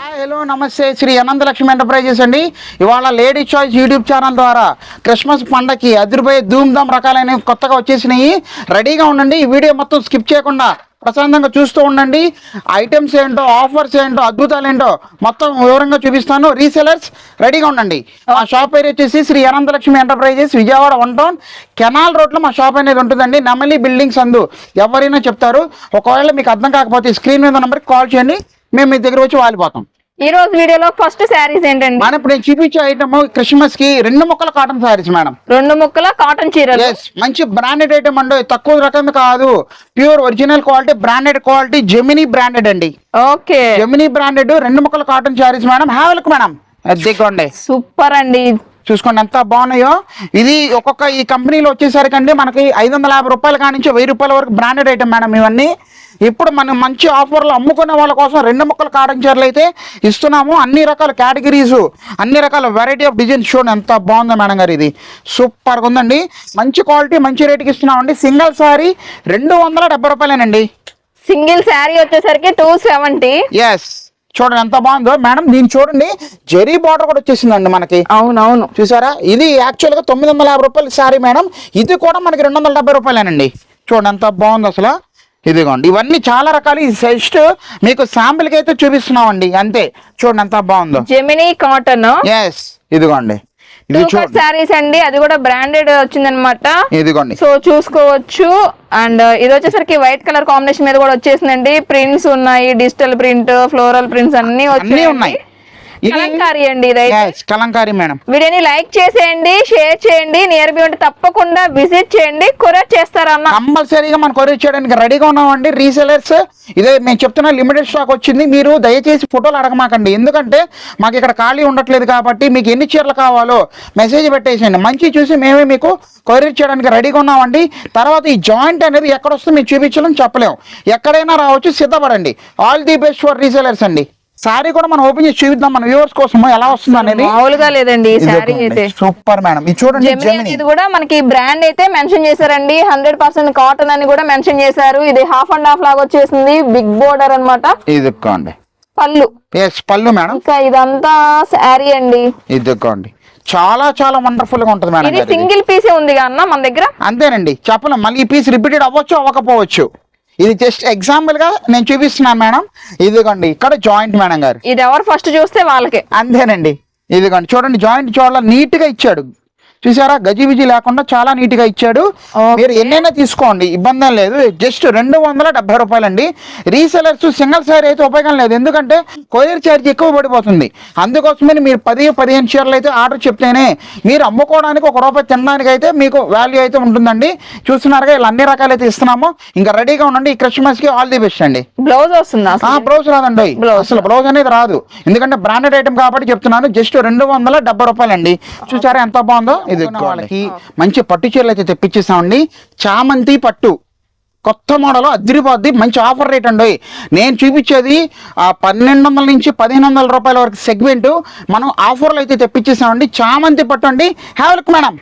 Hello నమస్తే. Shri Ananthalakshmi enterprises అండి. ఇవాళ లేడీ చాయిస్ యూట్యూబ్ ఛానల్ ద్వారా క్రిస్మస్ పండగకి అదిరిపోయే ధూమ్ రకాలైనవి కొత్తగా వచ్చేసినాయి. రెడీగా ఉండండి. ఈ వీడియో మొత్తం స్కిప్ చేయకుండా ప్రశాంతంగా చూస్తూ ఉండండి. ఐటమ్స్ ఏంటో ఆఫర్స్ ఏంటో అద్భుతాలు ఏంటో మొత్తం వివరంగా చూపిస్తాను. రీసెలర్స్ రెడీగా ఉండండి. మా షాప్ పేరు వచ్చేసి Sri Ananthalakshmi enterprises Vijayawada one town. Canal రోడ్లో మా షాప్ అనేది ఉంటుందండి. నెమలి బిల్డింగ్స్ అందు ఎవరైనా చెప్తారు. ఒకవేళ మీకు అర్థం కాకపోతే స్క్రీన్ మీద నెంబర్కి కాల్ చేయండి. మేము మీ దగ్గర వచ్చి వాలిపోతాం. ఈ రోజు వీడియోలో ఫస్ట్ శారీస్ ఏంటండి? మనం ఇప్పుడు నేను చూపించే ఐటమ్ క్రిస్మస్కి రెండు ముక్కల కాటన్ సారీస్ మేడం. రెండు ముక్కల కాటన్ చీరలు. మంచి బ్రాండెడ్ ఐటమ్ అండి. తక్కువ రకం కాదు. Pure original quality branded quality Gemini branded అండి. ఓకే. జెమినీ బ్రాండెడ్ రెండు ముక్కల కాటన్ సారీస్ మేడం. హ్యావెల్క్ మేడం. దిగ్గండి సూపర్ అండి. చూసుకోండి ఎంత బాగున్నాయో. ఇది ఒక్కొక్క ఈ కంపెనీలో వచ్చేసరికి అండి మనకి ఐదు వందల యాభై రూపాయల కాడి నుంచి వెయ్యి రూపాయల వరకు బ్రాండెడ్ ఐటమ్ మేడం ఇవన్నీ. ఇప్పుడు మనం మంచి ఆఫర్లు అమ్ముకునే వాళ్ళ కోసం రెండు ముక్కల కాటన్ చీరలు అయితే ఇస్తున్నాము. అన్ని రకాల కేటగిరీస్ అన్ని రకాల వెరైటీ ఆఫ్ డిజైన్స్ చూడండి ఎంత బాగుందో మేడం గారు ఇది. సూపర్గా ఉందండి. మంచి క్వాలిటీ మంచి రేటుకి ఇస్తున్నామండి. సింగిల్ సారీ రెండు వందల డెబ్బై రూపాయలేనండి. సింగిల్ శారీ వచ్చేసరికి టూ సెవెంటీ ఎస్ చూడండి ఎంత బాగుందో. మేడం దీన్ని చూడండి జెరీ బార్డర్ కూడా వచ్చేసిందండి మనకి. అవునవును. చూసారా? ఇది యాక్చువల్గా తొమ్మిది వందల యాభై రూపాయలు సారీ మేడం. ఇది కూడా మనకి రెండు వందల డెబ్బై రూపాయలేనండి. చూడండి ఎంత బాగుంది అసలు. ఇదిగోండి ఇవన్నీ చాలా రకాలు. ఈ జస్ట్ మీకు శాంపిల్కి అయితే చూపిస్తున్నామండి. అంతే. చూడండి ఎంత బాగుందో. జెమినీ కాటన్ ఎస్ ఇదిగోండి. ఇది చూడండి శారీస్ అండి. అది కూడా బ్రాండెడ్ వచ్చిందనమాట ఇదిగోండి. సో చూసుకోవచ్చు. అండ్ ఇది వచ్చేసరికి వైట్ కలర్ కాంబినేషన్ మీద కూడా వచ్చేసిందండి. ప్రింట్స్ ఉన్నాయి. డిజిటల్ ప్రింట్ ఫ్లోరల్ ప్రింట్స్ అన్ని అన్నీ వచ్చాయి ఉన్నాయి. కలంకారీ అండి కలంకారీ మేడం. వీడియోని లైక్ చేసేయండి షేర్ చేయండి నియర్ బై ఉంటే తప్పకుండా విజిట్ చేయండి కొరియర్ చేస్తారన్న కంపల్సరీగా మనం కొరియర్ చేయడానికి రెడీగా ఉన్నామండి. రీసెలర్స్ ఇదే మేము చెప్తున్న లిమిటెడ్ స్టాక్ వచ్చింది. మీరు దయచేసి ఫోటోలు అడగమాకండి. ఎందుకంటే మాకు ఇక్కడ ఖాళీ ఉండట్లేదు కాబట్టి మీకు ఎన్ని చీరలు కావాలో మెసేజ్ పెట్టేసేయండి. మంచి చూసి మేమే మీకు కొరియర్ చేయడానికి రెడీగా ఉన్నామండి. తర్వాత ఈ జాయింట్ అనేది ఎక్కడ వస్తే మీకు చూపించడం చెప్పలేము ఎక్కడైనా రావచ్చు సిద్ధపడండి. All the best for resellers అండి. సారీ కూడా మనం ఓపెన్ చేసి చూపిద్దాం మన వ్యూవర్స్ కోసం ఎలా వస్తుంది అనేది? మామూలుగా లేదండి శారీ అయితే. Super madam. ఇది చూడండి అనేది కూడా మనకి బ్రాండ్ అయితే మెన్షన్ చేశారండి. హండ్రెడ్ పర్సెంట్ కాటన్ అని కూడా మెన్షన్ చేశారు. ఇది హాఫ్ అండ్ హాఫ్ లాగా వచ్చేసింది. బిగ్ బోర్డర్ అన్నమాట. ఇదిక్కోండి పళ్ళు. ఎస్ పళ్ళు మేడం. ఇంకా ఇదంతా శారీ అండి. ఇదిగోండి. చాలా చాలా వండర్ఫుల్గా ఉంటుంది మేడం ఇది ఇది. సింగిల్ పీసే ఉంది అన్న మన దగ్గర? అంతేనండి. చెప్పలేం. మళ్ళీ ఈ పీస్ రిపీటెడ్ అవ్వచ్చు అవ్వకపోవచ్చు. ఇది జస్ట్ ఎగ్జాంపుల్గా నేను చూపిస్తున్నాను మేడం. ఇదిగోండి ఇక్కడ జాయింట్ మేడం గారు. ఇది ఎవరు ఫస్ట్ చూస్తే వాళ్ళకే. అంతేనండి. ఇదిగోండి చూడండి జాయింట్ చూడాల? నీట్గా ఇచ్చాడు. చూసారా? గజిబిజి లేకుండా చాలా నీట్గా ఇచ్చాడు మీరు ఎన్నైనా తీసుకోండి ఇబ్బంది లేదు. జస్ట్ రెండు వందల డెబ్బై రూపాయలండి. రీసెలర్స్ సింగిల్ సారీ అయితే ఉపయోగం లేదు. ఎందుకంటే కొరియర్ ఛార్జ్ ఎక్కువ పడిపోతుంది. అందుకోసమని మీరు పది పదిహేను చీరలు అయితే ఆర్డర్ చెప్తేనే మీరు అమ్ముకోవడానికి ఒక రూపాయి తినడానికి అయితే మీకు వాల్యూ అయితే ఉంటుందండి. చూస్తున్నారుగా ఇలా అన్ని రకాలు అయితే ఇస్తున్నాము. ఇంకా రెడీగా ఉండండి. ఈ క్రిస్మస్కి ఆల్ ది బెస్ట్ అండి. బ్లౌజ్ వస్తుందా బ్లౌజ్ రాదండి. అసలు బ్లౌజ్ అనేది రాదు. ఎందుకంటే బ్రాండెడ్ ఐటమ్ కాబట్టి చెప్తున్నాను. జస్ట్ రెండు వందల డెబ్బై రూపాయలండి. చూసారా ఎంత బాగుందో? ఇది వాళ్ళకి. మంచి పట్టు చీరలు అయితే తెప్పించేసామండి చామంతి పట్టు. కొత్త మోడల్ అదిరిపోద్ది మంచి ఆఫర్ రేట్ అండి నేను చూపించేది ఆ పన్నెండు వందల నుంచి పదిహేను వందల రూపాయల వరకు సెగ్మెంట్ మనం ఆఫర్లు అయితే తెప్పించేసామండి చామంతి పట్టు అండి. హ్యావెల్క్ మేడం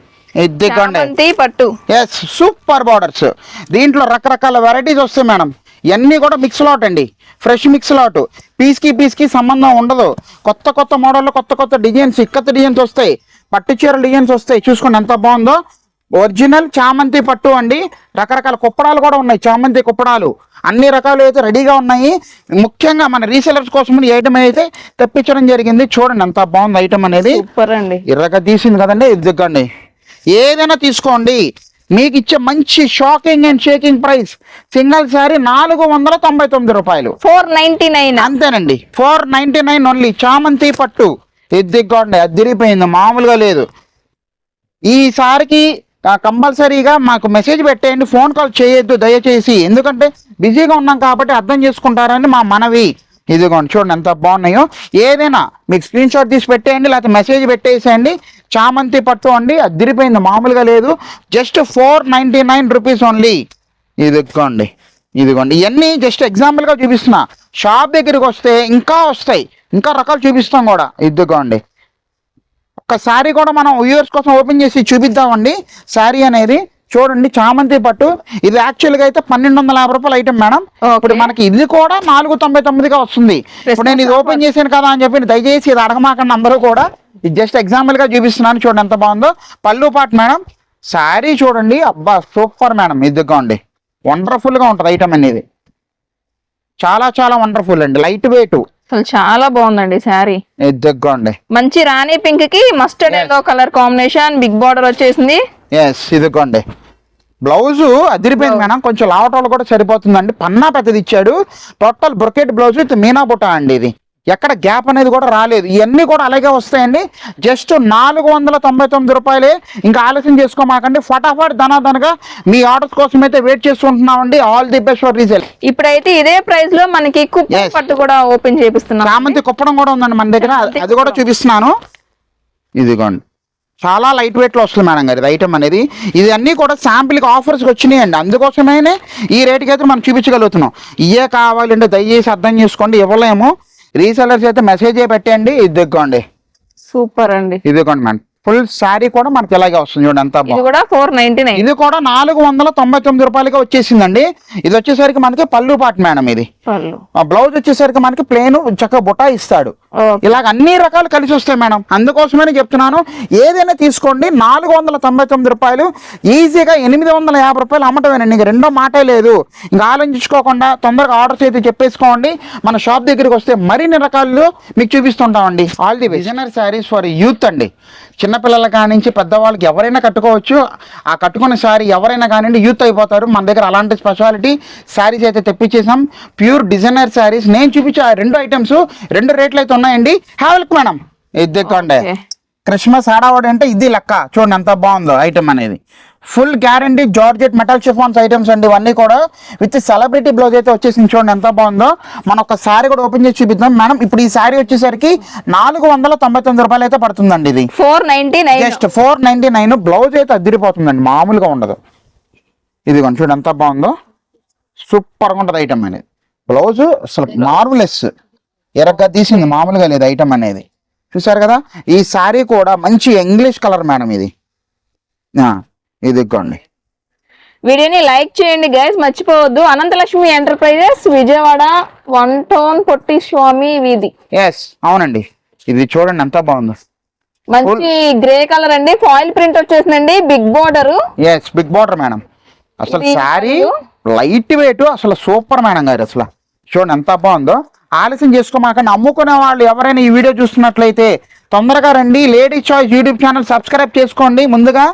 చామంతి పట్టు. ఎస్ సూపర్ బార్డర్స్ దీంట్లో రకరకాల వెరైటీస్ వస్తాయి మేడం ఇవన్నీ కూడా మిక్స్ లాట్ అండి. ఫ్రెష్ మిక్స్ లాట్ పీస్కి పీస్కి సంబంధం ఉండదు. కొత్త కొత్త మోడల్లో కొత్త కొత్త డిజైన్స్ ఇక్కత డిజైన్స్ వస్తాయి. పట్టు చీర డిజైన్స్ వస్తాయి. చూసుకోండి ఎంత బాగుందో. ఒరిజినల్ చామంతి పట్టు అండి. రకరకాల కుప్పడాలు కూడా ఉన్నాయి. చామంతి కుప్పడాలు. అన్ని రకాలు అయితే రెడీగా ఉన్నాయి. ముఖ్యంగా మన రీసెలర్స్ కోసం ఈ ఐటమ్ అయితే తెప్పించడం జరిగింది. చూడండి ఎంత బాగుంది ఐటమ్ అనేది. సూపర్ అండి. ఇర్రగా తీసింది కదండి. ఇది దిగ్గండి ఏదైనా తీసుకోండి. మీకు ఇచ్చే మంచి shocking and shaking price single sari నాలుగు వందల తొంభై తొమ్మిది రూపాయలు. Four ninety nine. అంతేనండి. ఫోర్ నైన్టీ నైన్ ఓన్లీ చామంతి పట్టు. ఇది దిగ్గండి అదిరిపోయింది మామూలుగా లేదు. ఈసారికి కంపల్సరీగా మాకు మెసేజ్ పెట్టేయండి ఫోన్ కాల్ చేయొద్దు దయచేసి. ఎందుకంటే బిజీగా ఉన్నాం కాబట్టి అర్థం చేసుకుంటారని మా మనవి. ఇదిగోండి చూడండి ఎంత బాగున్నాయో. ఏదైనా మీకు స్క్రీన్ షాట్ తీసి పెట్టేయండి లేకపోతే మెసేజ్ పెట్టేసేయండి. చామంతి పట్టు అండి అదిరిపోయింది మామూలుగా లేదు. Just four ninety nine rupees only ఇదిగోండి ఇదిగోండి. ఇవన్నీ జస్ట్ ఎగ్జాంపుల్గా చూపిస్తున్నా. షాప్ దగ్గరికి వస్తే ఇంకా వస్తాయి. ఇంకా రకాలు చూపిస్తాం కూడా. ఇదిగోండి. ఒక శారీ కూడా మనం వ్యూవర్స్ కోసం ఓపెన్ చేసి చూపిద్దామండి. శారీ అనేది చూడండి చామంతి పట్టు. ఇది యాక్చువల్గా అయితే పన్నెండు వందల యాభై రూపాయలు ఐటమ్ మేడం. ఇప్పుడు మనకి ఇది కూడా నాలుగు తొంభై తొమ్మిదిగా వస్తుంది. ఇప్పుడు నేను ఇది ఓపెన్ చేశాను కదా అని చెప్పి దయచేసి ఇది అడగమాకండి అందరూ కూడా. ఇది జస్ట్ ఎగ్జాంపుల్గా చూపిస్తున్నాను చూడండి ఎంత బాగుందో. పళ్ళు పాటు మేడం శారీ చూడండి. అబ్బా సూపర్ మేడం. ఇదిగోండి. వండర్ఫుల్గా ఉంటుంది ఐటమ్ అనేది. చాలా చాలా వండర్ఫుల్ అండి. లైట్ వెయిట్ అసలు చాలా బాగుందండి శారీ. ఇదిగోండి. మంచి రాణి పింక్కి mustard yellow colour combination big border వచ్చేసింది. ఎస్ ఇదిగోండి. బ్లౌజ్ అదిరిపోయింది మేడం. కొంచెం లావటాలు కూడా సరిపోతుందండి. పన్నా పెద్దది ఇచ్చాడు. టోటల్ బ్రొకెట్ బ్లౌజ్ విత్ మీనా బుట్ట అండి ఇది. ఎక్కడ గ్యాప్ అనేది కూడా రాలేదు. ఇవన్నీ కూడా అలాగే వస్తాయండి. జస్ట్ నాలుగు వందల తొంభై తొమ్మిది రూపాయలే ఇంకా ఆలస్యం చేసుకోమాకండి. ఫటాఫట్ ధనాధనగా మీ ఆర్డర్స్ కోసం అయితే wait చేస్తుంటున్నామండి. All the best for resale ఇప్పుడైతే ఇదే ప్రైస్లో మనకి కుప్ప Yes. పట్టు కూడా ఓపెన్ చేపిస్తున్నాం చామంతి కుప్పడం కూడా ఉందండి మన దగ్గర. అది- కూడా చూపిస్తున్నాను. ఇదిగోండి. చాలా లైట్ వెయిట్లో వస్తుంది మేడం గారి. ఐటమ్ అనేది. ఇది అన్నీ కూడా శాంపిల్కి ఆఫర్స్కి వచ్చినాయండి. అందుకోసమే ఈ రేటుకి అయితే మనం చూపించగలుగుతున్నాం. ఇవే కావాలంటే దయచేసి అర్థం చేసుకోండి. ఇవ్వలేము. రీసెలర్స్ అయితే మెసేజ్ పెట్టండి ఇదిగోండి. సూపర్ అండి. ఇదిగోండి మేడం ఫుల్ శారీ కూడా మనకి ఇలాగే వస్తుంది చూడండి బాగుంది కూడా ఫోర్ నైన్టీ నైన్ ఇది కూడా నాలుగు వందల తొంభై తొమ్మిది రూపాయలకి వచ్చేసిందండి. ఇది వచ్చేసరికి మనకి పళ్ళు పాటు మేడం ఇది. బ్లౌజ్ వచ్చేసరికి మనకి ప్లేన్ చక్కగా బుటా ఇస్తాడు. ఇలాగ అన్ని రకాలు కలిసి వస్తాయి మేడం. అందుకోసమే చెప్తున్నాను. ఏదైనా తీసుకోండి. నాలుగు వందల తొంభై తొమ్మిది రూపాయలు. ఈజీగా ఎనిమిది వందల యాభై రూపాయలు అమ్మటమేనండి. ఇంక రెండో మాటే లేదు. ఇంకా ఆలోచించుకోకుండా తొందరగా ఆర్డర్స్ అయితే చెప్పేసుకోండి. మన షాప్ దగ్గరికి వస్తే మరిన్ని రకాలు మీకు చూపిస్తుంటామండి. All the designer saris for youth అండి. చిన్నపిల్లల కానించి పెద్దవాళ్ళకి ఎవరైనా కట్టుకోవచ్చు. ఆ కట్టుకున్న శారీ ఎవరైనా కానివ్వండి యూత్ అయిపోతారు. మన దగ్గర అలాంటి స్పెషాలిటీ శారీస్ అయితే తెప్పించేసాం ప్యూర్ డిజైనర్ శారీస్. నేను చూపించే ఆ రెండు ఐటమ్స్ రెండు రేట్లు అయితే ఉన్నాయండి. హ్యావ్ లుక్ మేడం ఇది Okay. క్రిస్మస్ ఆడవాడు అంటే ఇది లెక్క. చూడండి ఎంత బాగుందో ఐటమ్ అనేది. Full guarantee georgette metal chiffons items అండి. ఇవన్నీ కూడా విత్ సెలబ్రిటీ బ్లౌజ్ అయితే వచ్చేసింది. చూడండి ఎంత బాగుందో. మనం ఒక శారీ కూడా ఓపెన్ చేసి చూపిద్దాం. మేడం ఇప్పుడు ఈ శారీ వచ్చేసరికి నాలుగు వందల తొంభై తొమ్మిది రూపాయలు అయితే పడుతుందండి ఇది. Four ninety nine just four ninety nine blouse అయితే అదిరిపోతుందండి మామూలుగా ఉండదు. ఇదిగోండి చూడండి ఎంత బాగుందో. సూపర్గా ఉంటుంది ఐటమ్ అనేది. బ్లౌజ్ అసలు మార్వలెస్ ఎరగ్గా తీసింది మామూలుగా లేదు ఐటమ్ అనేది. చూసారు కదా? ఈ శారీ కూడా మంచి ఇంగ్లీష్ కలర్ మేడం ఇది. ఆ, ఇదిగోండి వీడియోని లైక్ చేయండి గైస్ మర్చిపోవద్దు. Ananthalakshmi enterprises Vijayawada one town Potti Swami వీధి. ఎస్ అవునండి. ఇది చూడండి ఎంత బాగుందో. మంచి గ్రే కలర్ అండి. ఫాయిల్ ప్రింట్ వచ్చేసిందండి. Big border yes big border madam అసలు ఇది శారీ మరియు? లైట్ వెయిట్ అసలు సూపర్ మేడం గారు అసలు. చూడండి ఎంత బాగుందో. ఆలస్యం చేసుకోమాకండి అమ్ముకునే వాళ్ళు ఎవరైనా ఈ వీడియో చూస్తున్నట్లయితే తొందరగా రండి. Lady choice YouTube channel subscribe చేసుకోండి. ముందుగా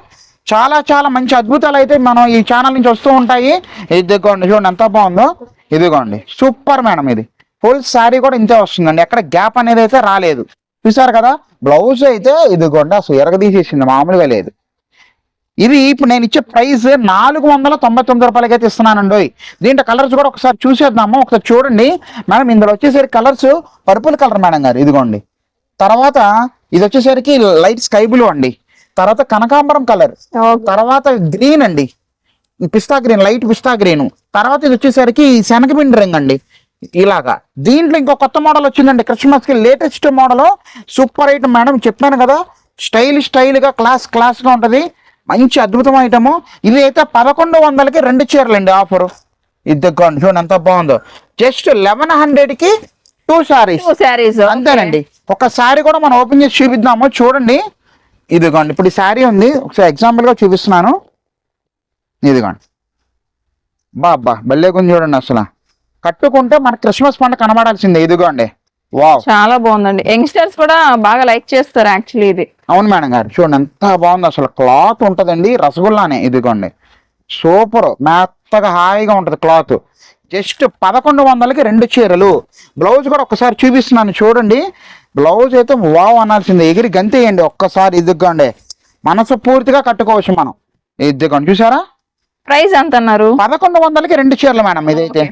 చాలా చాలా మంచి అద్భుతాలు అయితే మనం ఈ ఛానల్ నుంచి వస్తూ ఉంటాయి. ఇదిగోండి చూడండి ఎంత బాగుందో. ఇదిగోండి సూపర్ మేడం ఇది. ఫుల్ శారీ కూడా ఇంతే వస్తుందండి. ఎక్కడ గ్యాప్ అనేది అయితే రాలేదు. చూసారు కదా? బ్లౌజ్ అయితే ఇదిగోండి అసలు ఎరగదీసేసింది మామూలుగా లేదు. ఇది ఇప్పుడు నేను ఇచ్చే ప్రైస్ నాలుగు వందల తొంభై తొమ్మిది రూపాయలకి అయితే ఇస్తున్నానండి దీంట్లో కలర్స్ కూడా ఒకసారి చూసేద్దాము. ఒకసారి చూడండి. మేడం ఇందులో వచ్చేసరికి కలర్స్ పర్పుల్ కలర్ మేడం గారు ఇదిగోండి. తర్వాత ఇది వచ్చేసరికి లైట్ స్కై బ్లూ అండి. తర్వాత కనకాంబరం కలర్. తర్వాత గ్రీన్ అండి. పిస్తా గ్రీన్ లైట్ పిస్తా గ్రీన్. తర్వాత ఇది వచ్చేసరికి శనగపిండి రంగు అండి. ఇలాగా. దీంట్లో ఇంకో కొత్త మోడల్ వచ్చిందండి. క్రిస్మస్కి latest model super item madam చెప్పాను కదా. స్టైల్ స్టైల్గా క్లాస్ క్లాస్గా ఉంటది. మంచి అద్భుతం ఐటమ్. ఇది అయితే పదకొండు వందలకి రెండు చీరలు అండి ఆఫర్ ఇద్దరు చూడండి ఎంత బాగుందో. జస్ట్ లెవెన్ హండ్రెడ్కి టూ సారీస్ శారీస్ అంతేనండి. ఒక శారీ కూడా మనం ఓపెన్ చేసి చూపిద్దాము. చూడండి. ఇదిగోండి ఇప్పుడు ఈ శారీ ఉంది. ఒకసారి ఎగ్జాంపుల్గా చూపిస్తున్నాను. ఇదిగోండి బా బా భలే కొంచెం చూడండి అసలు. కట్టుకుంటే మన క్రిస్మస్ పండుగ కనబడాల్సిందే. ఇదిగోండి చాలా బాగుందండి. యంగ్స్టర్స్ కూడా బాగా లైక్ చేస్తారు యాక్చువల్లీ ఇది. అవును మేడం గారు చూడండి ఎంత బాగుంది. అసలు క్లాత్ ఉంటుందండి రసగుల్లానే ఇదిగోండి. సూపర్ మెత్తగా హాయిగా ఉంటుంది క్లాత్. జస్ట్ పదకొండు వందలకి రెండు చీరలు. బ్లౌజ్ కూడా ఒక్కసారి చూపిస్తున్నాను చూడండి. బ్లౌజ్ అయితే వావ్ అనాల్సిందే. ఎగిరి గంతేయండి ఒక్కసారి ఇదిగోండి. మనసు పూర్తిగా కట్టుకోవచ్చు మనం. ఇదిగోండి చూసారా? ప్రైస్ ఎంత అన్నారు పదకొండు వందలకి రెండు చీరలు మేడం ఇదైతే.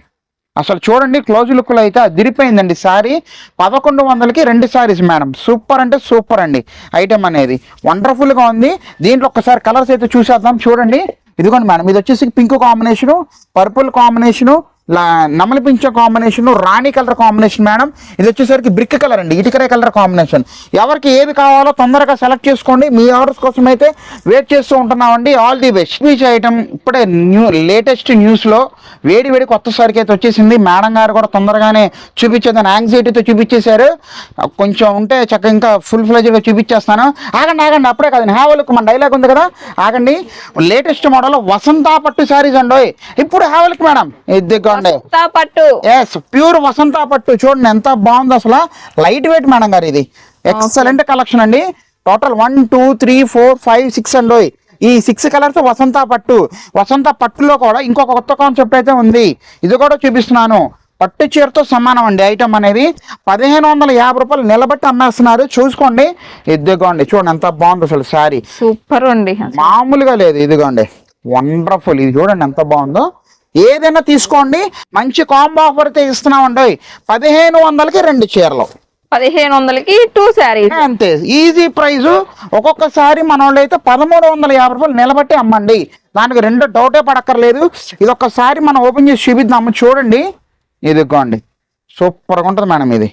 అసలు చూడండి క్లోజ్ లుక్లో అయితే అదిరిపోయిందండి సారీ పదకొండు వందలకి రెండు సారీస్ మేడం. సూపర్ అంటే సూపర్ అండి. ఐటెం అనేది వండర్ఫుల్గా ఉంది. దీంట్లో ఒక్కసారి కలర్స్ అయితే చూసేద్దాం. చూడండి. ఇదిగోండి మేడం ఇది వచ్చేసి పింక్ కాంబినేషను పర్పుల్ కాంబినేషను నమలిపించే కాంబినేషన్ రాణి కలర్ కాంబినేషన్ మేడం ఇది వచ్చేసరికి బ్రిక్ కలర్ అండి ఇటుకరే కలర్ కాంబినేషన్ ఎవరికి ఏది కావాలో తొందరగా సెలెక్ట్ చేసుకోండి. మీ ఆర్డర్స్ కోసం అయితే వెయిట్ చేస్తూ ఉంటున్నామండి. All the best speech item ఇప్పుడే న్యూ లేటెస్ట్ న్యూస్లో వేడి వేడి కొత్త సరికి అయితే వచ్చేసింది. మేడం గారు కూడా తొందరగానే చూపించేదని యాంగ్జైటీతో చూపించేశారు. కొంచెం ఉంటే చక్కగా ఇంకా ఫుల్ ఫ్లెజ్గా చూపించేస్తాను. ఆగండి ఆగండి అప్పుడే కాదండి హ్యావల్క్ మన డైలాగ్ ఉంది కదా. ఆగండి. లేటెస్ట్ మోడల్ వసంత పట్టు శారీస్ అండి ఇప్పుడు హ్యావల్క్ మేడం ఇది వసంత పట్టు ఎస్ ప్యూర్ వసంత పట్టు చూడండి ఎంత బాగుంది అసలు. లైట్ వెయిట్ మేడం గారు ఇది. ఎక్సలెంట్ కలెక్షన్ అండి. Total one two three four five six అండి ఈ సిక్స్ కలర్స్ వసంత పట్టు వసంత పట్టులో కూడా ఇంకొక కొత్త కాన్సెప్ట్ అయితే ఉంది. ఇది కూడా చూపిస్తున్నాను. పట్టు చీరతో సమానం అండి ఐటమ్ అనేది. పదిహేను వందల యాభై రూపాయలు నిలబెట్టి అమ్మేస్తున్నారు. చూసుకోండి. ఇదిగోండి చూడండి ఎంత బాగుంది అసలు శారీ. సూపర్ అండి. మామూలుగా లేదు ఇదిగోండి. వండర్ఫుల్ ఇది చూడండి ఎంత బాగుందో. ఏదైనా తీసుకోండి మంచి కాంబో ఆఫర్ అయితే ఇస్తున్నామండి. పదిహేను వందలకి రెండు చీరలు. పదిహేను వందలకి టూ శారీస్. అంతే ఈజీ ప్రైస్. ఒక్కొక్కసారి మన వాళ్ళు అయితే పదమూడు వందల యాభై రూపాయలు నిలబట్టి అమ్మండి. దానికి రెండు డౌటే పడక్కర్లేదు. ఇది ఒక్కసారి మనం ఓపెన్ చేసి చూపిద్దాము చూడండి. ఇదిగోండి సూపర్గా ఉంటుంది మేడం ఇది.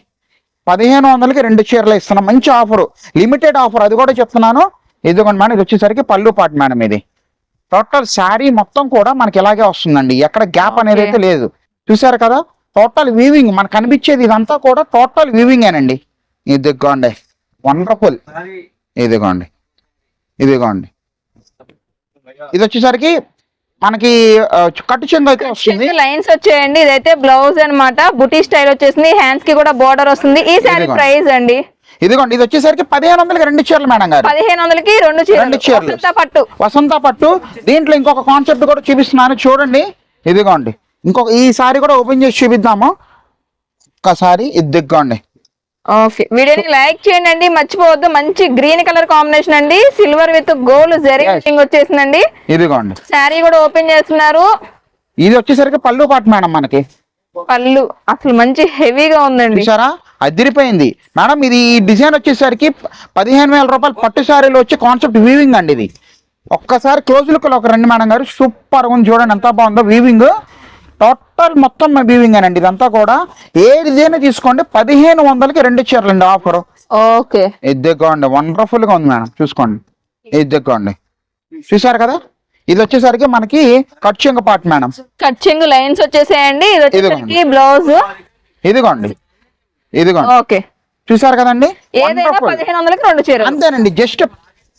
పదిహేను వందలకి రెండు చీరలు ఇస్తున్నాం మంచి ఆఫర్. లిమిటెడ్ ఆఫర్ అది కూడా చెప్తున్నాను. ఇదిగోండి మేడం ఇది వచ్చేసరికి పళ్ళు పాటు మేడం ఇది. టోటల్ శారీ మొత్తం కూడా మనకి ఇలాగే వస్తుందండి. ఎక్కడ గ్యాప్ అనేది అయితే లేదు. చూసారు కదా? టోటల్ వీవింగ్ మనకు కనిపించేది ఇదంతా కూడా టోటల్ వీవింగేనండి ఇదిగోండి. వండర్ఫుల్ ఇదిగోండి. ఇదిగోండి. ఇది వచ్చేసరికి మనకి కట్టు చెంగు అయితే వస్తుంది. లైన్స్ వచ్చాయండి. ఇదైతే బ్లౌజ్ అన్నమాట. బుటీ స్టైల్ వచ్చేసింది. హ్యాండ్స్కి కూడా బోర్డర్ వస్తుంది. ఈ శారీ. ప్రైస్ అండి? ఇదిగోండి ఇది వచ్చేసరికి పదిహేను వందలకి రెండు చీరలు మేడం గారు. పదిహేను వందలకి రెండు రెండు చీరలు. పట్టు. వసంత పట్టు. దీంట్లో ఇంకొక కాన్సెప్ట్ కూడా చూపిస్తున్నాను చూడండి. ఇదిగోండి ఇంకొక ఈ సారీ కూడా ఓపెన్ చేసి చూపిద్దాము. ఒక్కసారి ఇదిగోండి ఓకే వీడియోని లైక్ చేయండి అండి మర్చిపోవద్దు. మంచి గ్రీన్ కలర్ కాంబినేషన్ అండి. సిల్వర్ విత్ గోల్డ్ జరీ వచ్చేసిందండి. ఇదిగోండి. శారీ కూడా ఓపెన్ చేస్తున్నారు. ఇది వచ్చేసరికి పళ్ళు పాటు మేడం మనకి. పళ్ళు. అసలు మంచి హెవీగా ఉందండి. చూసారా? అదిరిపోయింది. మేడం ఇది ఈ డిజైన్ వచ్చేసరికి పదిహేను వేల రూపాయలు పట్టు శారీలో వచ్చే కాన్సెప్ట్ వీవింగ్ అండి ఇది. ఒక్కసారి క్లోజ్ లుక్ ఒక రెండు మేడం గారు. సూపర్ ఉంది చూడండి ఎంత బాగుందో వీవింగ్ టోటల్ మొత్తం వీవింగ్ అండి ఇదంతా కూడా. ఏ డిజైన్ తీసుకోండి పదిహేను వందలకి రెండు చీరలు అండి ఆఫర్ ఓకే. ఇదిగోండి వండర్ఫుల్గా ఉంది మేడం. చూసుకోండి. ఇదిగోండి. చూసారు కదా? ఇది వచ్చేసరికి మనకి కచ్చింగ పాట్ మేడం. కచ్చింగ్ లైన్స్ వచ్చేసాయండి. ఇది వచ్చేసరికి బ్లౌజ్. ఇదిగోండి. ఇదిగోండి. ఓకే. చూసారు కదండి. పదిహేను వందలకి రెండు చీరలు. అంతేనండి జస్ట్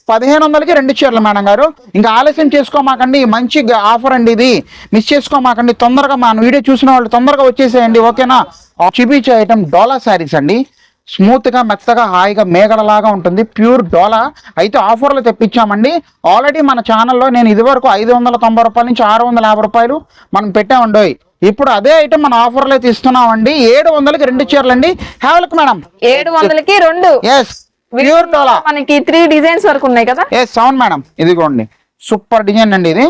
పదిహేను వందలకి రెండు చీరలు మేడం గారు. ఇంకా ఆలస్యం చేసుకోమాకండి మంచి ఆఫర్ అండి ఇది. మిస్ చేసుకోమాకండి తొందరగా మన వీడియో చూసిన వాళ్ళు తొందరగా వచ్చేసేయండి ఓకేనా? చూపించే ఐటమ్ డోలా శారీస్ అండి. స్మూత్గా మెత్తగా హాయిగా మేగడలాగా ఉంటుంది. ప్యూర్ డోలా. అయితే ఆఫర్లు తెప్పించామండి. ఆల్రెడీ మన ఛానల్లో నేను ఇదివరకు ఐదు వందల తొంభై రూపాయల నుంచి ఆరు వందల యాభై రూపాయలు మనం పెట్టామండి ఇప్పుడు అదే ఐటమ్ మన ఆఫర్లో అయితే ఇస్తున్నామండి ఏడు వందలకి రెండు చీరలు అండి హ్యావెల్క్ మేడం? ఏడు వందలకి రెండు. ఎస్ ప్యూర్ డోలా. మనకి త్రీ డిజైన్స్ వరకు ఉన్నాయి కదా? ఎస్ అవును మేడం. ఇదిగోండి. సూపర్ డిజైన్ అండి ఇది.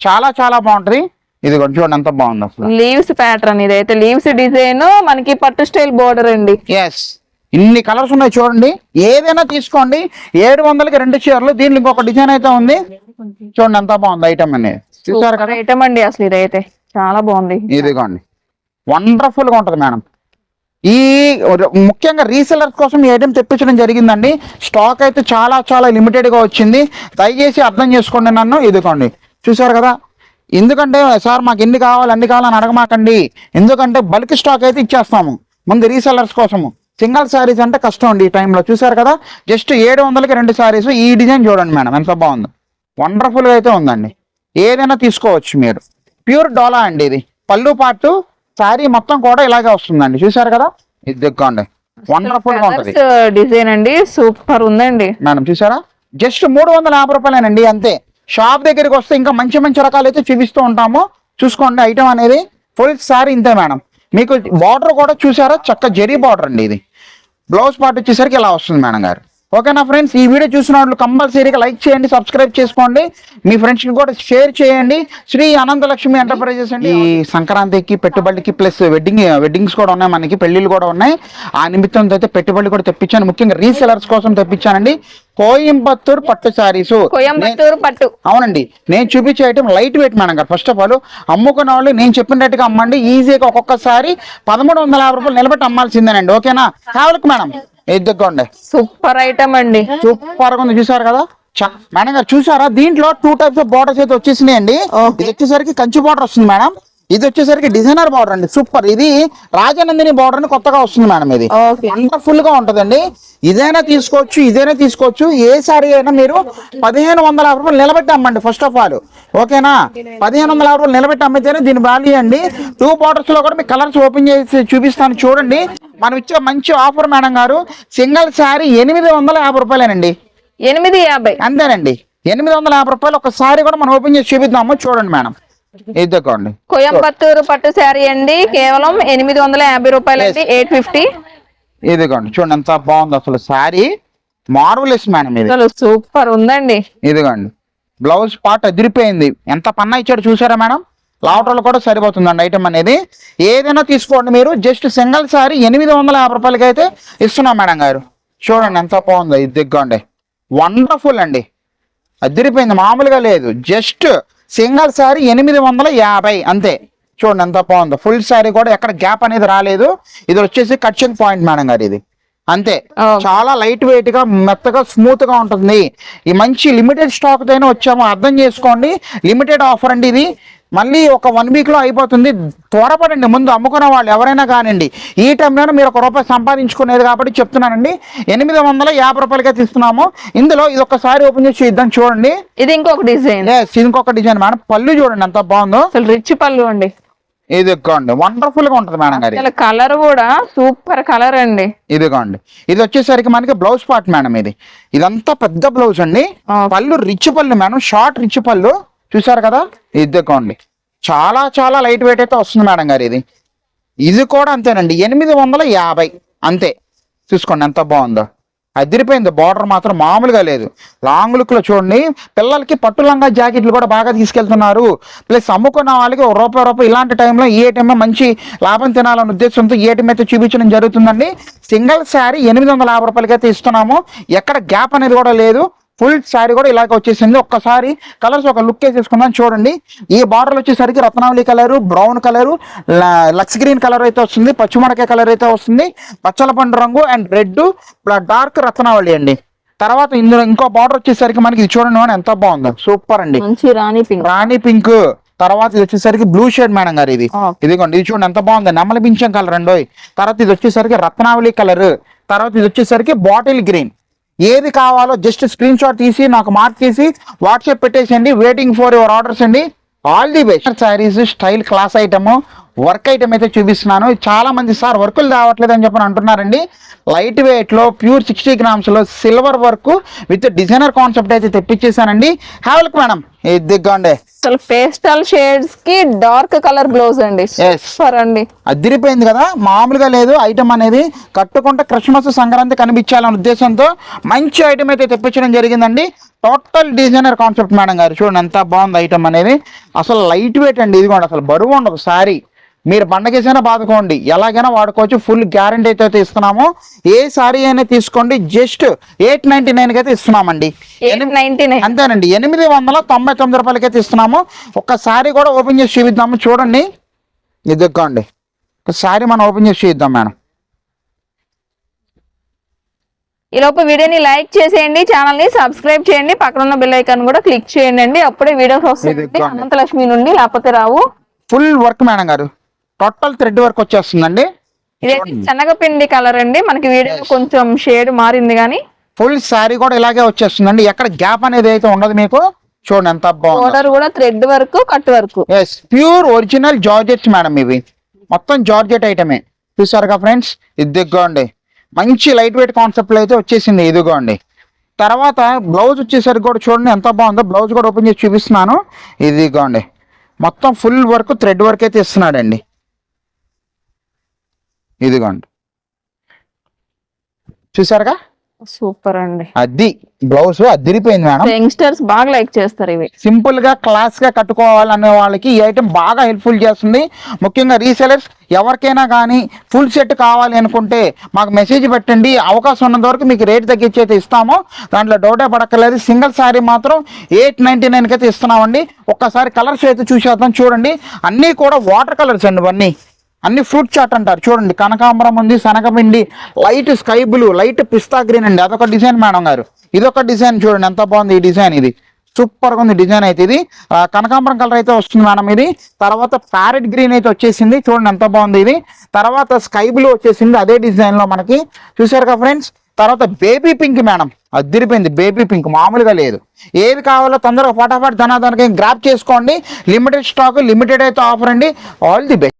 చాలా చాలా బాగుంటది. ఇదిగోండి చూడండి ఎంత బాగుంది అసలు. లీవ్స్ ప్యాటర్న్ ఇదైతే. లీవ్స్ డిజైన్ మనకి పట్టు స్టైల్ బోర్డర్ అండి. ఎస్ ఇన్ని కలర్స్ ఉన్నాయి చూడండి. ఏదైనా తీసుకోండి. ఏడు వందలకి రెండు చీరలు. దీంట్లో ఇంకొక డిజైన్ అయితే ఉంది. చూడండి ఎంత బాగుంది ఐటమ్ అనేది. చూసారు కదా? ఐటమ్ అండి అసలు ఇదైతే. చాలా బాగుంది. ఇదిగోండి. వండర్ఫుల్గా ఉంటది మేడం. ఈ ముఖ్యంగా రీసెలర్స్ కోసం ఈ ఐటమ్ తెప్పించడం జరిగిందండి. స్టాక్ అయితే చాలా చాలా లిమిటెడ్గా వచ్చింది. దయచేసి అర్థం చేసుకోండి నన్ను. ఇదిగోండి. చూసారు కదా? ఎందుకంటే సార్ మాకు ఎన్ని కావాలి అన్ని కావాలని అడగమాకండి. ఎందుకంటే బల్క్ స్టాక్ అయితే ఇచ్చేస్తాము. ముందు రీసెలర్స్ కోసము. సింగల్ శారీస్ అంటే కష్టం అండి ఈ టైంలో చూసారు కదా? జస్ట్ ఏడు వందలకి రెండు శారీస్ ఈ డిజైన్ చూడండి మేడం ఎంత బాగుందో. వండర్ఫుల్గా అయితే ఉందండి. ఏదైనా తీసుకోవచ్చు మీరు. ప్యూర్ డోలా అండి ఇది. పళ్ళు పాటు శారీ మొత్తం కూడా ఇలాగే వస్తుందండి. చూసారు కదా? ఇది దిక్కండి. వండర్ఫుల్గా ఉంటది. డిజైన్ అండి. సూపర్ ఉందండి. మేడం చూసారా? జస్ట్ మూడు వందల యాభై రూపాయలేనండి అంతే. షాప్ దగ్గరికి వస్తే ఇంకా మంచి మంచి రకాలు అయితే చూపిస్తూ ఉంటాము. చూసుకోండి ఐటమ్ అనేది. ఫుల్ సారీ ఇంతే మేడం. మీకు బార్డర్ కూడా చూసారా? చక్క జరీ బార్డర్ అండి ఇది. బ్లౌజ్ పార్ట్ వచ్చేసరికి ఇలా వస్తుంది మేడం గారు. ఓకేనా ఫ్రెండ్స్ ఈ వీడియో చూసిన వాళ్ళు కంపల్సరీగా లైక్ చేయండి సబ్స్క్రైబ్ చేసుకోండి. మీ ఫ్రెండ్స్కి కూడా షేర్ చేయండి. శ్రీ అనంతలక్ష్మి ఎంటర్ప్రైజెస్ అండి. ఈ సంక్రాంతికి పెట్టుబడికి ప్లస్ వెడ్డింగ్ వెడ్డింగ్స్ కూడా ఉన్నాయి మనకి పెళ్ళిళ్ళు కూడా ఉన్నాయి. ఆ నిమిత్తంతో అయితే పెట్టుబడి కూడా తెప్పించాను. ముఖ్యంగా రీసెలర్స్ కోసం తెప్పించానండి. కోయంబత్తూర్ పట్టు శారీస్. కోయంబత్తూరు పట్టు. అవునండి. నేను చూపించే ఐటమ్ లైట్ వెయిట్ మేడం గారు. ఫస్ట్ ఆఫ్ ఆల్ అమ్ముకున్న వాళ్ళు నేను చెప్పినట్టుగా అమ్మండి. ఈజీగా ఒక్కొక్కసారి పదమూడు వందల యాభై రూపాయలు నిలబెట్టి అమ్మాల్సిందేనండి. ఓకేనా? కావాలి మేడం. ఎద్దుకోండి సూపర్ ఐటమ్ అండి. సూపర్గా ఉంది చూసారు కదా? చ- మేడం గారు చూసారా? దీంట్లో టూ టైప్స్ ఆఫ్ బార్డర్స్ అయితే వచ్చేసినాయండి. ఇది వచ్చేసరికి కంచి బార్డర్ వస్తుంది మేడం. ఇది వచ్చేసరికి డిజైనర్ బార్డర్ అండి. సూపర్. ఇది రాజనందిని బార్డర్ అని కొత్తగా వస్తుంది మేడం ఇది. వండర్ఫుల్గా ఉంటదండి. ఇదైనా తీసుకోవచ్చు ఇదైనా తీసుకోవచ్చు. ఏ సారీ అయినా మీరు పదిహేను వందల యాభై రూపాయలు నిలబెట్టి అమ్మండి ఫస్ట్ ఆఫ్ ఆల్ ఓకేనా? పదిహేను వందల యాభై రూపాయలు నిలబెట్టి అమ్మితేనే దీని వాల్యూ అండి. టూ బార్డర్స్లో కూడా మీ కలర్స్ ఓపెన్ చేసి చూపిస్తాను చూడండి. మనం ఇచ్చే మంచి ఆఫర్ మేడం గారు సింగిల్ శారీ ఎనిమిది వందల యాభై రూపాయలేనండి. ఎనిమిది యాభై. అంతేనండి. ఎనిమిది వందల యాభై రూపాయలు ఒక సారీ కూడా మనం ఓపెన్ చేసి చూపిద్దాము. చూడండి మేడం ఇద్దుకోండి కోయంబత్తూరు పట్టు శారీ అండి. కేవలం ఎనిమిది వందల యాభై రూపాయలు అండి ఎయిట్ ఫిఫ్టీ ఇదిగోండి చూడండి. ఎంత బాగుంది అసలు శారీ మార్వలెస్ మేడం ఇది. సూపర్ ఉందండి. ఇదిగోండి బ్లౌజ్ పార్ట్ అదిరిపోయింది ఎంత పన్నా ఇచ్చాడు చూసారా మేడం? లావటర్లు కూడా సరిపోతుందండి ఐటమ్ అనేది. ఏదైనా తీసుకోండి మీరు. జస్ట్ సింగిల్ సారీ ఎనిమిది వందల యాభై రూపాయలకి అయితే ఇస్తున్నాం మేడం గారు. చూడండి ఎంత బాగుందో ఇది దిగ్గండి. వండర్ఫుల్ అండి. అదిరిపోయింది. మామూలుగా లేదు. జస్ట్ సింగిల్ సారీ ఎనిమిది వందల యాభై అంతే. చూడండి ఎంత బాగుందో. ఫుల్ సారీ కూడా ఎక్కడ గ్యాప్ అనేది రాలేదు. ఇది వచ్చేసి కట్చింగ్ పాయింట్ మేడం గారు ఇది. అంతే. చాలా లైట్ వెయిట్గా మెత్తగా స్మూత్గా ఉంటుంది. ఈ మంచి లిమిటెడ్ స్టాక్ తోనే వచ్చాము అర్థం చేసుకోండి. లిమిటెడ్ ఆఫర్ అండి ఇది. మళ్ళీ ఒక వన్ వీక్లో అయిపోతుంది. త్వరపడండి. ముందు అమ్ముకున్న వాళ్ళు ఎవరైనా కానివ్వండి. ఈ టైంలోనే మీరు ఒక రూపాయి సంపాదించుకునేది కాబట్టి చెప్తున్నానండి. ఎనిమిది వందల యాభై రూపాయలకే తీస్తున్నాము. ఇందులో ఇది ఒకసారి ఓపెన్ చేసి ఇద్దాం చూడండి. ఇది ఇంకొక డిజైన్ ఇంకొక డిజైన్ మేడం పళ్ళు చూడండి ఎంత బాగుందో. అసలు రిచ్ పళ్ళు అండి. ఇదిగోండి వండర్ఫుల్గా ఉంటుంది మేడం గారి. కలర్ కూడా సూపర్ కలర్ అండి. ఇదిగోండి ఇది వచ్చేసరికి మనకి బ్లౌజ్ పార్ట్ మేడం ఇది. ఇదంతా పెద్ద బ్లౌజ్ అండి. పళ్ళు రిచ్ పళ్ళు మేడం. షార్ట్ రిచ్ పళ్ళు. చూసారు కదా? ఇదిగోండి చాలా చాలా లైట్ వెయిట్ అయితే వస్తుంది మేడం గారు ఇది. ఇది కూడా అంతేనండి. ఎనిమిది వందల యాభై. అంతే. చూసుకోండి ఎంత బాగుందో. అదిరిపోయింది. బార్డర్ మాత్రం మామూలుగా లేదు. లాంగ్ లుక్లో చూడండి. పిల్లలకి పట్టు లంగా జాకెట్లు కూడా బాగా తీసుకెళ్తున్నారు. ప్లస్ అమ్ముకున్న వాళ్ళకి ఒక రూపాయి రూపాయి ఇలాంటి టైంలో ఈ ఐటమ్ మంచి లాభం తినాలనే ఉద్దేశంతో ఏటీఎం అయితే చూపించడం జరుగుతుందండి. సింగిల్ శారీ ఎనిమిది వందల యాభై రూపాయలకి అయితే ఇస్తున్నాము. ఎక్కడ గ్యాప్ అనేది కూడా లేదు. ఫుల్ శారీ కూడా ఇలాగ వచ్చేసింది. ఒక్కసారి కలర్స్ ఒక లుక్ వేసేసుకుందాం చూడండి. ఈ బార్డర్ వచ్చేసరికి రత్నావళి కలరు బ్రౌన్ కలరు లక్స్ గ్రీన్ కలర్ అయితే వస్తుంది పచ్చిమిడకాయ కలర్ అయితే వస్తుంది పచ్చల పండు రంగు అండ్ రెడ్ డార్క్ రత్నావళి అండి. తర్వాత ఇందులో ఇంకో బార్డర్ వచ్చేసరికి మనకి ఇది చూడండి మేడం ఎంత బాగుందో. సూపర్ అండి. రాణి పింక్. రాణి పింక్. తర్వాత ఇది వచ్చేసరికి బ్లూ షేడ్ మేడం గారు ఇది. ఇదిగోండి ఇది చూడండి ఎంత బాగుంది. నెమలి పింఛం కలర్ అండి తర్వాత ఇది వచ్చేసరికి రత్నావళి కలర్. తర్వాత ఇది వచ్చేసరికి బాటిల్ గ్రీన్. ఏది కావాలో జస్ట్ స్క్రీన్ షాట్ తీసి నాకు మార్క్ చేసి వాట్సాప్ పెట్టేసేయండి వెయిటింగ్ ఫర్ యువర్ ఆర్డర్స్ అండి. All the best saris style class item work item అయితే చూపిస్తున్నాను. చాలా మంది సార్ వర్కులు రావట్లేదు అని చెప్పని అంటున్నారండి. లైట్ వెయిట్లో pure sixty గ్రామ్స్లో silver work with designer concept అయితే తెప్పించేసానండి హ్యావ్ లుక్ మేడం ఇది దిగ్గండి అసలు పేస్టల్ షేడ్స్కి డార్క్ కలర్ బ్లౌజ్ అండి. సూపర్ అండి. అదిరిపోయింది కదా? మామూలుగా లేదు. ఐటమ్ అనేది కట్టుకుంటే క్రిస్మస్ సంక్రాంతి కనిపించాలనే ఉద్దేశంతో మంచి ఐటమ్ అయితే తెప్పించడం జరిగిందండి. టోటల్ డిజైనర్ కాన్సెప్ట్ మేడం గారు. చూడండి ఎంత బాగుంది ఐటమ్ అనేది. అసలు లైట్ వెయిట్ అండి. ఇది కూడా అసలు బరువు ఉండదు. సారీ మీరు బండకేసైనా బాదుకోండి. ఎలాగైనా వాడుకోవచ్చు. ఫుల్ గ్యారంటీ అయితే అయితే ఇస్తున్నాము. ఏ సారీ అయినా తీసుకోండి. జస్ట్ ఎయిట్ నైన్టీ నైన్ అయితే ఇస్తున్నామండి. అంతేనండి. ఎనిమిది వందల తొంభై తొమ్మిది రూపాయలకైతే ఇస్తున్నాము ఒక్కసారి కూడా ఓపెన్ చేసి చూపిద్దాము. చూడండి. ఇదిగోండి ఒకసారి మనం ఓపెన్ చేసి చూద్దాం మేడం. ఈ లోపు వీడియోని లైక్ చేసేయండి. ఛానల్ని సబ్స్క్రైబ్ చేయండి. పక్కన ఉన్న బెల్ ఐకాన్ కూడా క్లిక్ చేయండి. అప్పుడే వీడియోస్ వస్తాయి ఇదిగోండి. అనంతలక్ష్మి నుండి లేకపోతే రావు. ఫుల్ వర్క్ మేడం గారు. టోటల్ థ్రెడ్ వర్క్ వచ్చేస్తుందండి. ఇది శనగపిండి కలర్ అండి. మనకి వీడియో కొంచెం షేడ్ మారింది కానీ. ఫుల్ శారీ కూడా ఇలాగే వచ్చేస్తుందండి. ఎక్కడ గ్యాప్ అనేది అయితే ఉండదు మీకు. చూడండి ఎంత బాగుంది. కూడా thread work cut work. Yes pure original georgettes madam ఇవి. మొత్తం జార్జెట్ ఐటమే. చూసారుగా ఫ్రెండ్స్? ఇదిగోండి. మంచి లైట్ వెయిట్ కాన్సెప్ట్ అయితే వచ్చేసింది ఇదిగోండి. తర్వాత బ్లౌజ్ వచ్చేసరికి కూడా చూడండి ఎంత బాగుందో. బ్లౌజ్ కూడా ఓపెన్ చేసి చూపిస్తున్నాను. ఇదిగోండి. మొత్తం ఫుల్ వర్క్ థ్రెడ్ వర్క్ అయితే ఇస్తున్నాడండి. ఇదిగోండి. చూసారుగా సూపర్ అండి. అది బ్లౌజ్ అదిరిపోయింది మేడం. యంగ్స్టర్స్ బాగా లైక్ చేస్తారు ఇవి. సింపుల్గా క్లాస్గా కట్టుకోవాలనే వాళ్ళకి ఈ ఐటమ్ బాగా హెల్ప్ఫుల్ చేస్తుంది. ముఖ్యంగా రీసెలర్స్ ఎవరికైనా కానీ ఫుల్ సెట్ కావాలి అనుకుంటే మాకు మెసేజ్ పెట్టండి. అవకాశం ఉన్నంత వరకు మీకు రేట్ తగ్గించి అయితే ఇస్తాము. దాంట్లో డౌటే పడక్కర్లేదు. సింగిల్ శారీ మాత్రం ఎయిట్ నైన్టీ నైన్కి అయితే ఇస్తున్నామండి. ఒక్కసారి కలర్స్ అయితే చూసేద్దాం. చూడండి. అన్నీ కూడా వాటర్ కలర్స్ అండి ఇవన్నీ. అన్ని ఫ్రూట్ చాట్ అంటారు. చూడండి కనకాంబరం ఉంది శనగపిండి లైట్ స్కై బ్లూ లైట్ పిస్తా గ్రీన్ అండి. అదొక డిజైన్ మేడం గారు. ఇదొక డిజైన్ చూడండి ఎంత బాగుంది ఈ డిజైన్ ఇది. సూపర్గా ఉంది డిజైన్ అయితే ఇది. కనకాంబరం కలర్ అయితే వస్తుంది మేడం ఇది. తర్వాత ప్యారెట్ గ్రీన్ అయితే వచ్చేసింది. చూడండి ఎంత బాగుంది ఇది. తర్వాత స్కై బ్లూ వచ్చేసింది అదే డిజైన్లో మనకి. చూసారు కదా ఫ్రెండ్స్? తర్వాత బేబీ పింక్ మేడం. అదిరిపోయింది బేబీ పింక్ మామూలుగా లేదు. ఏది కావాలో తొందరగా ఫటాఫట్ ధనాధనకి గ్రాప్ చేసుకోండి. లిమిటెడ్ స్టాక్ లిమిటెడ్ అయితే ఆఫర్ అండి. All the best